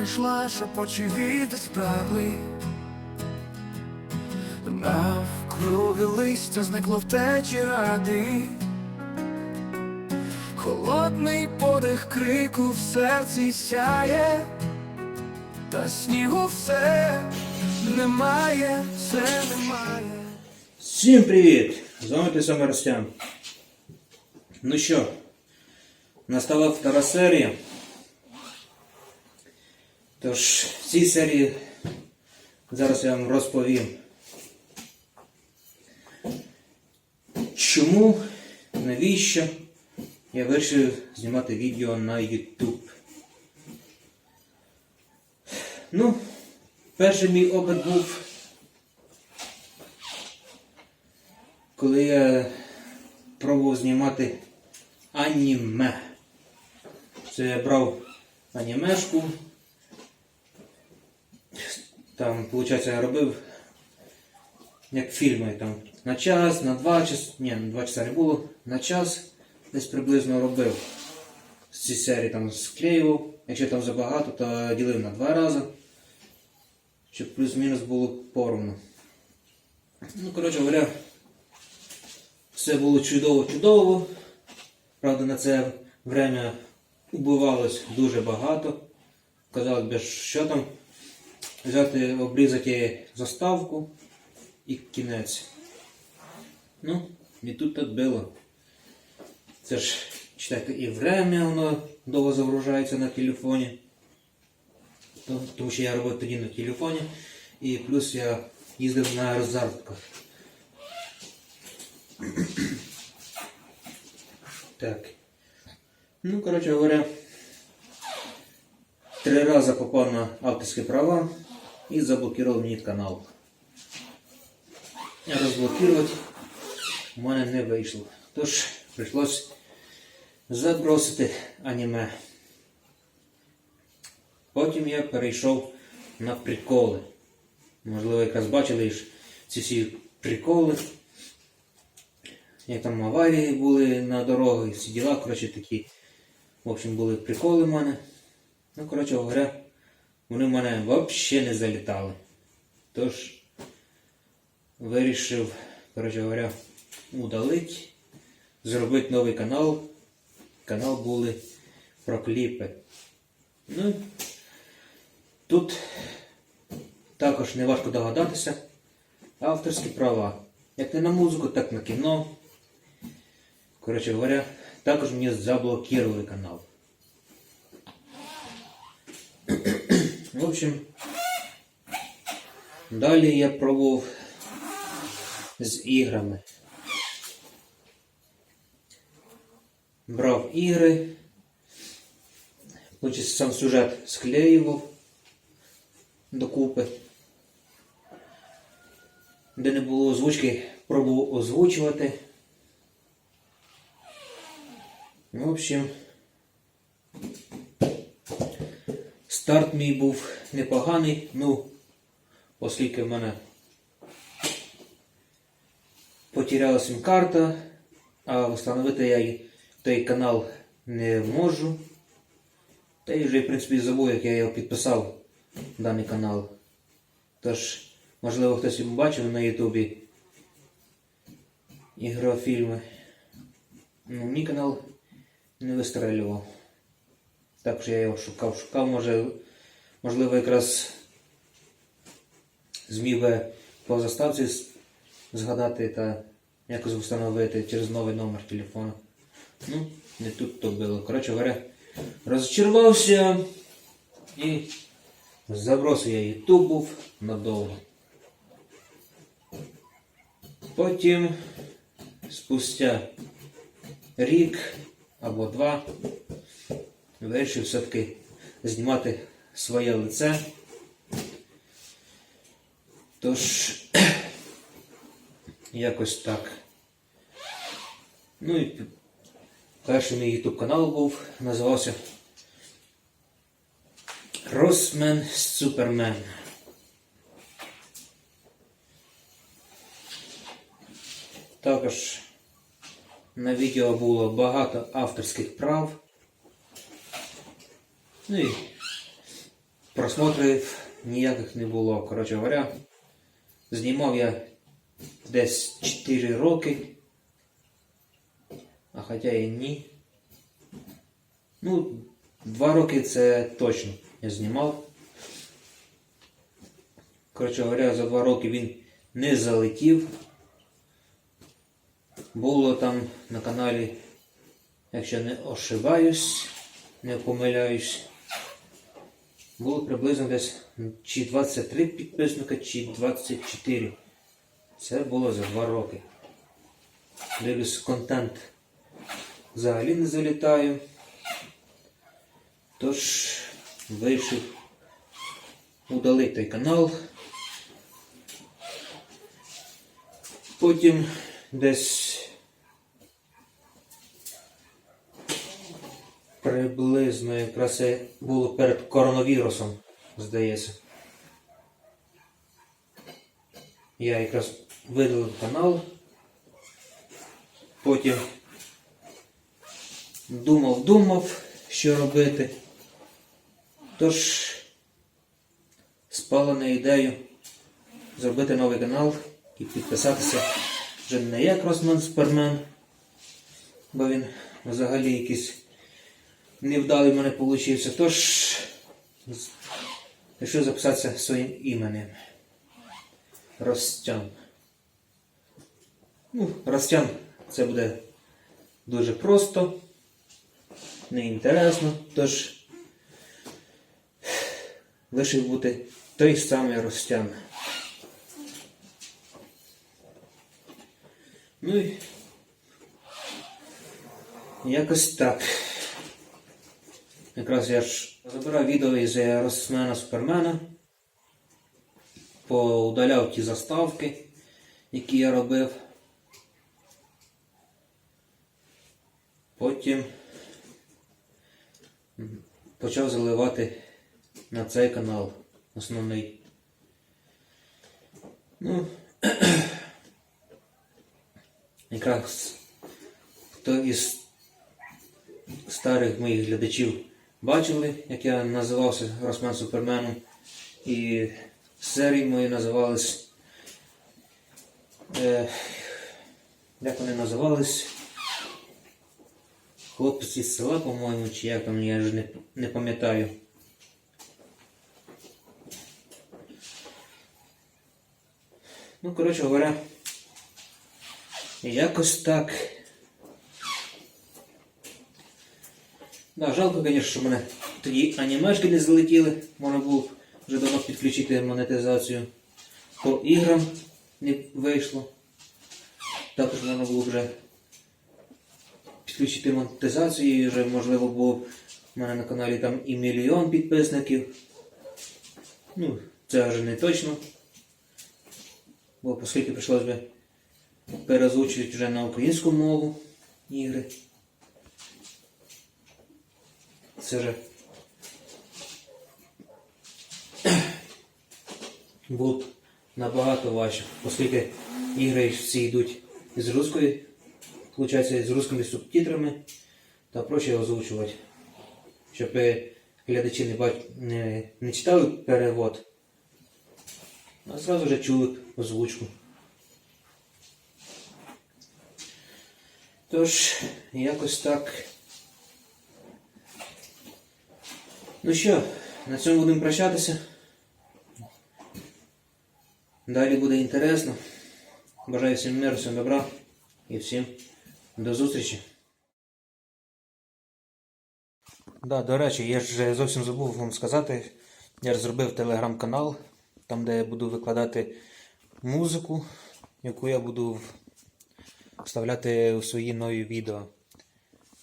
прийшла, шепочі від справи. Навкруги листя зникло в течі ради. Холодний подих крику в серці сяє, та снігу все немає, все немає. Всім привіт! З вами ти Ростян. Ну що, настала втора серія. Тож, в цій серії зараз я вам розповім, чому, навіщо я вирішив знімати відео на YouTube. Ну, перший мій опит був коли я пробував знімати аніме. Це я брав анімешку. Там, виходить, я робив як фільми там на час, на два часа, ні, на два часа не було, на час десь приблизно робив. З цієї серії там склеював. Якщо там забагато, то ділив на два рази, щоб плюс-мінус було поровну. Ну, коротше говоря, все було чудово-чудово. Правда, на це время убивалось дуже багато. Казалось би, що там взяти, обрізати заставку і кінець. Ну, і тут так було. Це ж, читайте, і время воно довго загружається на телефоні. Тому що я робив тоді на телефоні. І плюс я їздив на роззарках. Так. Ну, короче говоря, три раза попал на авторские права и заблокировал мне канал. Розблокувати у мене не вийшло. Тож прийшлось забросити аніме. Потім я перейшов на приколи. Можливо, якраз бачили ж ці всі приколи. Як там аварії були на дорогах, всі діла, коротше, такі. В общем, були приколи в мене. Ну, коротше говоря, вони в мене взагалі не залітали. Тож вирішив, коротше говоря, удалити, зробити новий канал. Канал були про кліпи. Ну, тут також не важко догадатися. Авторські права. Як не на музику, так на кіно. Коротше говоря, також мені заблокировали канал. В общем, далі я пробував з іграми. Брав ігри, потім сам сюжет склеював докупи. Де не було озвучки, пробував озвучувати. В общем, старт мій був непоганий, ну, оскільки в мене потеряла сим-карта, а встановити я той канал не можу. Та й вже, в принципі, забув, як я його підписав, даний канал. Тож, можливо, хтось його бачив на Ютубі ігрофільми. Ну, мій канал не вистрелював. Також я його шукав, шукав, може, можливо, якраз зміг би по заставці згадати та якось встановити через новий номер телефону. Ну, не тут то було. Коротше говоря, розчарувався і забросив я YouTube був надовго. Потім, спустя рік або два, вирішив все-таки знімати своє лице. Тож, якось так. Ну і перший мій YouTube канал був, називався Росмен Супермен. Також на відео було багато авторських прав. Ну і просмотрів ніяких не було. Коротше говоря, знімав я десь 4 роки. А хоча і ні. Ну, 2 роки це точно я знімав. Коротше говоря, за 2 роки він не залетів. Було там на каналі, якщо не ошибаюсь, не помиляюсь, було приблизно десь чи 23 підписника, чи 24. Це було за 2 роки. Дивлюсь, контент взагалі не залітаю. Тож вирішив удалити той канал. Потім десь приблизно якраз це було перед коронавірусом, здається. Я якраз видалив канал. Потім думав, думав, що робити. Тож спала на ідею зробити новий канал і підписатися вже не як Росман Супермен, бо він взагалі якийсь невдалий в мене вийшов. Тож вирішив записатися своїм іменем. Ростян. Ну, Ростян це буде дуже просто, неінтересно, тож вирішив бути той самий Ростян. Ну і якось так. Якраз я ж забирав відео із Росмена Супермена, поудаляв ті заставки, які я робив. Потім почав заливати на цей канал основний. Ну, якраз хто із старих моїх глядачів бачили, як я називався Росмен Суперменом, і серії мої називались. Е, як вони називались? Хлопець із села, по-моєму, чи як там, я вже не, не пам'ятаю. Ну, коротше говоря, якось так. Да, жалко, звісно, що мене тоді анімешки не залетіли. Можна було вже давно підключити монетизацію. По іграм не вийшло. Також можна було вже підключити монетизацію і вже можливо було в мене на каналі там і мільйон підписників. Ну, це вже не точно. Бо оскільки прийшлося б переозвучувати вже на українську мову ігри. Вже було б набагато важче, оскільки ігри всі йдуть з русської, виходить, з русскими субтитрами та проще озвучувати. Щоб е, глядачі не, бач... не, не читали перевод, а зразу вже чули озвучку. Тож, якось так. Ну що, на цьому будемо прощатися. Далі буде інтересно. Бажаю всім миру, всім добра і всім до зустрічі. Да, до речі, я ж зовсім забув вам сказати. Я ж зробив телеграм-канал, там де я буду викладати музику, яку я буду вставляти у свої нові відео.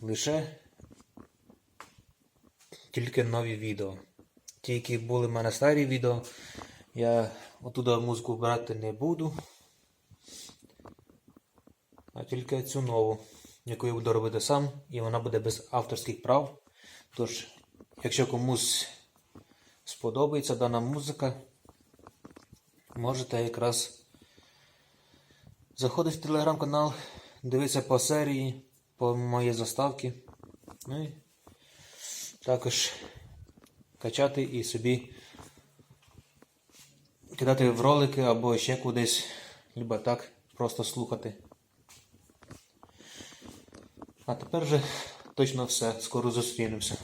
Лише тільки нові відео. Ті, які були в мене старі відео, я отуда музику брати не буду. А тільки цю нову, яку я буду робити сам, і вона буде без авторських прав. Тож, якщо комусь сподобається дана музика, можете якраз заходити в телеграм-канал, дивитися по серії, по моїй заставці. Ну і також качати і собі кидати в ролики або ще кудись, либо так просто слухати. А тепер же точно все. Скоро зустрінемося.